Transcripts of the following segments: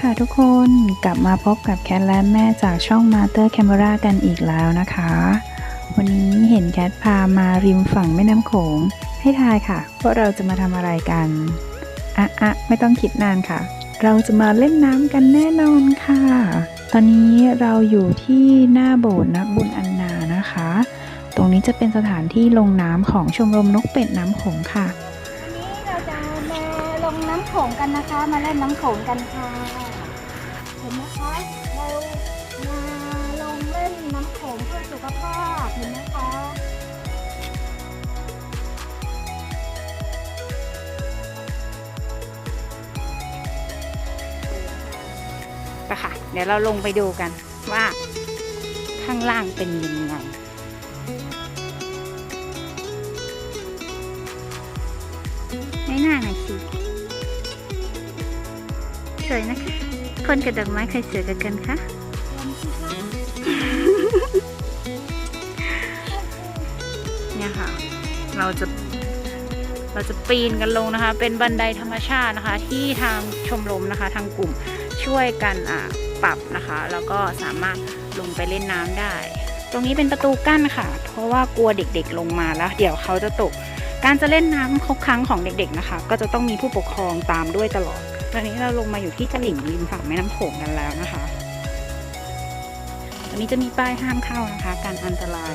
ค่ะทุกคนกลับมาพบกับแคทและแม่จากช่อง Master Camera กันอีกแล้วนะคะ วันนี้เห็นแคทพามาริมฝั่งแม่น้ำโขง ให้ทายค่ะว่าเราจะมาทำอะไรกันอะอะไม่ต้องคิดนานค่ะ เราจะมาเล่นน้ำกันแน่นอนค่ะ ตอนนี้เราอยู่ที่หน้าโบสถ์นักบุญอันนานะคะ ตรงนี้จะเป็นสถานที่ลงน้ำของชมรมนกเป็ดน้ำโขงค่ะ ขงกันนะคะ มาเล่นน้ำโขงกันค่ะเห็นไหมคะเรามาลงเล่นน้ำโขงเพื่อสุขภาพเห็นไหมคะไปค่ะ เดี๋ยวเราลงไปดูกันว่าข้างล่างเป็นยังไงไม่น่าหน่อยสิ สวยนะคะ คนกับดอกไม้ใครสวยกว่ากันคะลงสิคะเนี่ยค่ะ เราจะเราจะปีนกันลงนะคะ เป็นบันไดธรรมชาตินะคะ ที่ทางชมรมนะคะ ทางกลุ่มช่วยกันอ่าปรับนะคะ แล้วก็สามารถลงไปเล่นน้ำได้ ตรงนี้เป็นประตูกั้นค่ะ เพราะว่ากลัวเด็กๆลงมาแล้ว เดี๋ยวเขาจะตก การจะเล่นน้ำครบครั้งของเด็กๆนะคะ ก็จะต้องมีผู้ปกครองตามด้วยตลอด ตอนนี้เราลงมาอยู่ที่ตลิ่งริมฝั่งแม่น้ำโขงกันแล้วนะคะตอนนี้จะมีป้ายห้ามเข้านะคะ การอันตราย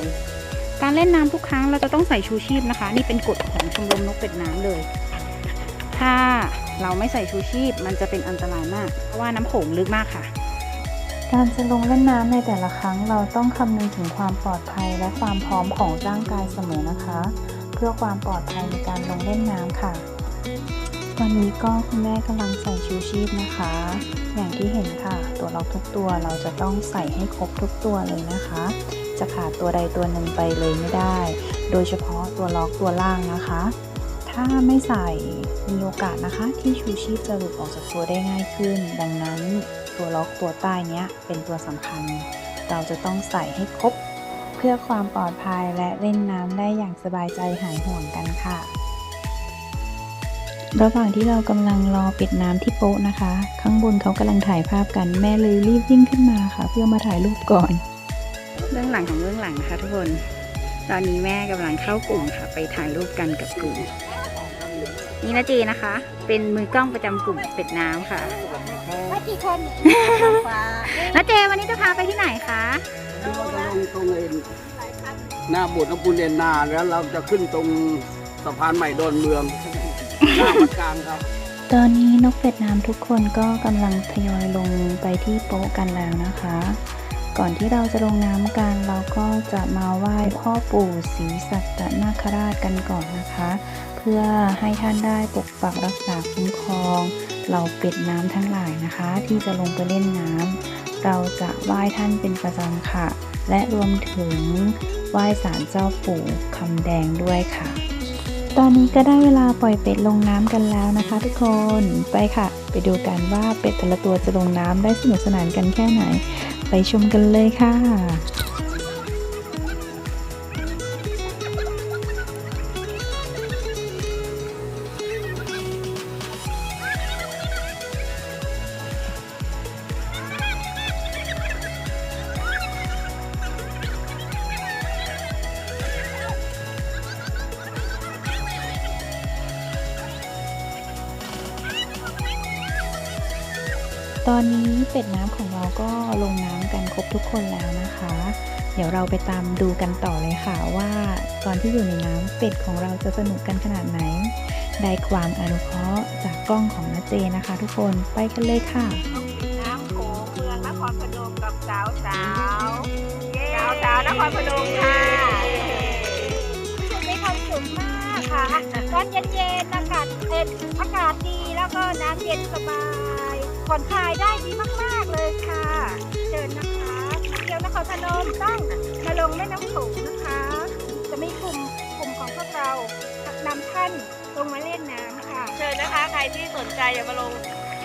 การเล่นน้ำทุกครั้งเราจะต้องใส่ชูชีพนะคะ นี่เป็นกฎของชมรมนกเป็ดน้ำเลย ถ้าเราไม่ใส่ชูชีพมันจะเป็นอันตรายมาก เพราะว่าน้ำโขงลึกมากค่ะ การจะลงเล่นน้ำในแต่ละครั้งเราต้องคำนึงถึงความปลอดภัยและความพร้อมของร่างกายเสมอนะคะ เพื่อความปลอดภัยในการลงเล่นน้ำค่ะ ตอนนี้ก็คุณแม่กำลังใส่ชูชีพนะคะ อย่างที่เห็นค่ะ ตัวล็อกทุกตัวเราจะต้องใส่ให้ครบทุกตัวเลยนะคะ จะขาดตัวใดตัวหนึ่งไปเลยไม่ได้ โดยเฉพาะตัวล็อกตัวล่างนะคะ ถ้าไม่ใส่มีโอกาสนะคะ ที่ชูชีพจะหลุดออกจากตัวได้ง่ายขึ้น ดังนั้นตัวล็อกตัวใต้นี้เป็นตัวสำคัญ เราจะต้องใส่ให้ครบ เพื่อความปลอดภัยและเล่นน้ำได้อย่างสบายใจหายห่วงกันค่ะ ระหว่างที่เรากำลังรอปิดน้ำที่โป๊ะนะคะ ข้างบนเขากำลังถ่ายภาพกันแม่เลยรีบวิ่งขึ้นมาค่ะ เพื่อมาถ่ายรูปก่อนเบื้องหลังของเบื้องหลังนะคะทุกคน ตอนนี้แม่กำลังเข้ากลุ่มค่ะ ไปถ่ายรูปกันกับกลุ่มนี่นะจีนะคะ เป็นมือกล้องประจำกลุ่มเป็ดน้ำค่ะว่ากี่คนฟ้านะเจวันนี้จะพาไปที่ไหนคะที่ว่าจะลงตรงเอ็นหน้าโบสถ์น้ำพุนเอ็นนาแล้วเราจะขึ้นตรงสะพานใหม่ดอนเมือง หน้าวัดกลางครับ ตอนนี้นกเป็ดน้ำทุกคนก็กำลังทยอยลงไปที่โป๊ะกันแล้วนะคะ ก่อนที่เราจะลงน้ำกันเราก็จะมาไหว้พ่อปู่ศรีสัตตนาคราชกันก่อนนะคะ เพื่อให้ท่านได้ปกปักรักษาคุ้มครองเราเป็ดน้ำทั้งหลายนะคะ ที่จะลงไปเล่นน้ำเราจะไหว้ท่านเป็นประจำค่ะ และรวมถึงไหว้ศาลเจ้าปู่คำแดงด้วยค่ะ ตอนนี้ก็ได้เวลาปล่อยเป็ดลงน้ำกันแล้วนะคะ ทุกคนไปค่ะ ไปดูกันว่าเป็ดแต่ละตัวจะลงน้ำได้สนุกสนานกันแค่ไหน ไปชมกันเลยค่ะ ตอนนี้เป็ดน้ำของเราก็ลงน้ำกันครบทุกคนแล้วนะคะ เดี๋ยวเราไปตามดูกันต่อเลยค่ะว่าตอนที่อยู่ในน้ำเป็ดของเราจะสนุกกันขนาดไหน ได้ความอนุเคราะห์จากกล้องของนาเจนะคะ ทุกคนไปกันเลยค่ะ น้ำโขงเมืองนครพนมกับสาวสาวสาวสาวนครพนมค่ะมีความสุขมากค่ะตอนเย็นๆอากาศเย็นอากาศดีแล้วก็น้ำเย็นสบาย ผ่อนคลายได้ดีมาก ๆ เลยค่ะ เชิญนะคะมาเที่ยวนครพนมต้องมาลงแม่น้ำโขงนะคะ จะมีกลุ่มกลุ่มของพวกเรานำท่านลงมาเล่นน้ำค่ะ เชิญนะคะ ใครที่สนใจอยากมาลง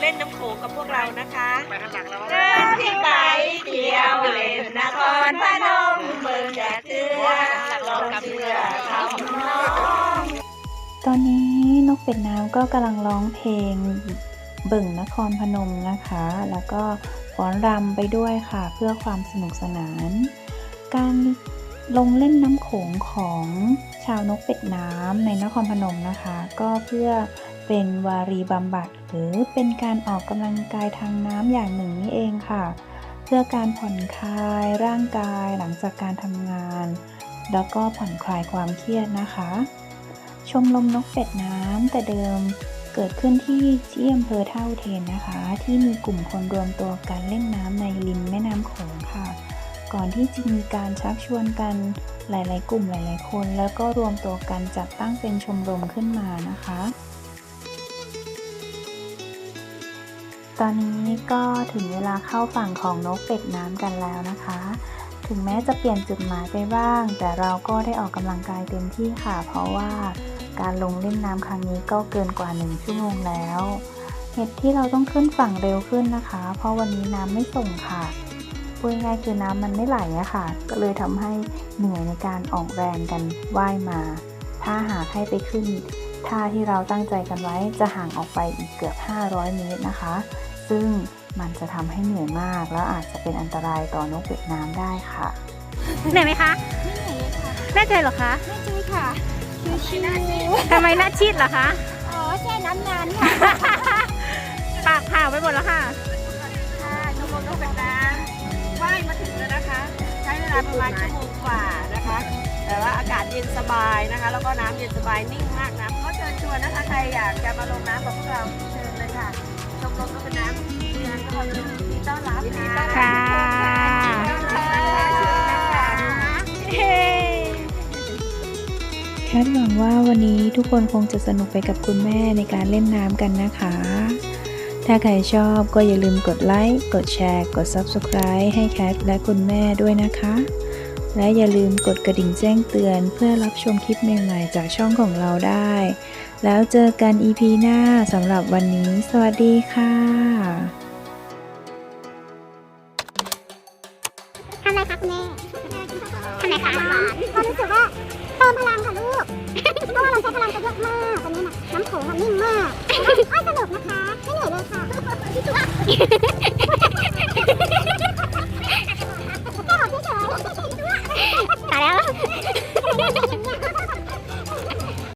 เล่นน้ำโขงกับพวกเรานะคะไปข้างหลังแล้วเดินที่ไปเที่ยวเล่นนครพนมเมืองแดดเตือลองกับเรือทำน้องตอนนี้นกเป็ดน้ำก็กำลังร้องเพลง เบิ่งนครพนมนะคะ แล้วก็ฟ้อนรำไปด้วยค่ะ เพื่อความสนุกสนาน การลงเล่นน้ำโขงของชาวนกเป็ดน้ำในนครพนมนะคะ ก็เพื่อเป็นวารีบำบัด หรือเป็นการออกกำลังกายทางน้ำอย่างหนึ่งนี่เองค่ะ เพื่อการผ่อนคลายร่างกายหลังจากการทำงาน แล้วก็ผ่อนคลายความเครียดนะคะ ชมรมนกเป็ดน้ำแต่เดิม เกิดขึ้นที่ที่อำเภอท่าอุเทนนะคะ ที่มีกลุ่มคนรวมตัวกันเล่นน้ำในริมแม่น้ำโขงค่ะ ก่อนที่จะมีการชักชวนกันหลาย ๆ กลุ่มหลาย ๆ คน แล้วก็รวมตัวกันจัดตั้งเป็นชมรมขึ้นมานะคะ ตอนนี้ก็ถึงเวลาเข้าฝั่งของนกเป็ดน้ำกันแล้วนะคะ ถึงแม้จะเปลี่ยนจุดหมายไปบ้าง แต่เราก็ได้ออกกำลังกายเต็มที่ค่ะ เพราะว่า การลงเล่นน้ำครั้งนี้ก็เกินกว่า 1 ชั่วโมงแล้วเหตุที่เราต้องขึ้นฝั่งเร็วขึ้นนะคะ เพราะวันนี้น้ำไม่ส่งค่ะพูดง่ายๆคือน้ำมันไม่ไหลอะค่ะ ก็เลยทำให้เหนื่อยในการออกแรงกันว่ายมา ถ้าหากให้ไปขึ้นท่าที่เราตั้งใจกันไว้จะห่างออกไปอีกเกือบ 500 เมตรนะคะ ซึ่งมันจะทำให้เหนื่อยมาก แล้วอาจจะเป็นอันตรายต่อนกเป็ดน้ำได้ค่ะ เหนื่อยไหมคะ ไม่เหนื่อยเลยค่ะ แน่ใจเหรอคะไม่ใช่ค่ะ ชิวทำไมหน้าชิดเหรอคะ ๆอ๋อแช่น้ำนานค่ะปากเผาไปหมดแล้วค่ะ ค่ะชมรมนกเป็ดน้ำว่ายมาถึงแล้วนะคะ ใช้เวลาประมาณชั่วโมงกว่านะคะ แต่ว่าอากาศเย็นสบายนะคะ แล้วก็น้ำเย็นสบายนิ่งมากนะก็เชิญชวนนะคะใครอยากจะมาลงน้ำกับพวกเราเชิญเลยค่ะชมรมนกเป็ดน้ำเมืองนครพนมยินดีต้อนรับค่ะ ค่ะคาดหวังว่าวันนี้ทุกคนคงจะสนุกไปกับคุณแม่ในการเล่นน้ำกันนะคะ ถ้าใครชอบก็อย่าลืมกดไลค์ กดแชร์ กด Subscribe ให้แคทและคุณแม่ด้วยนะคะ และอย่าลืมกดกระดิ่งแจ้งเตือนเพื่อรับชมคลิปใหม่ๆจากช่องของเราได้ แล้วเจอกัน EP หน้าสำหรับวันนี้ สวัสดีค่ะทำอะไรคะคุณแม่ทำอะไรคะหวานก็รู้สึกว่า เติมพลังค่ะลูกเพราะว่าเราใช้พลังกันเยอะมาก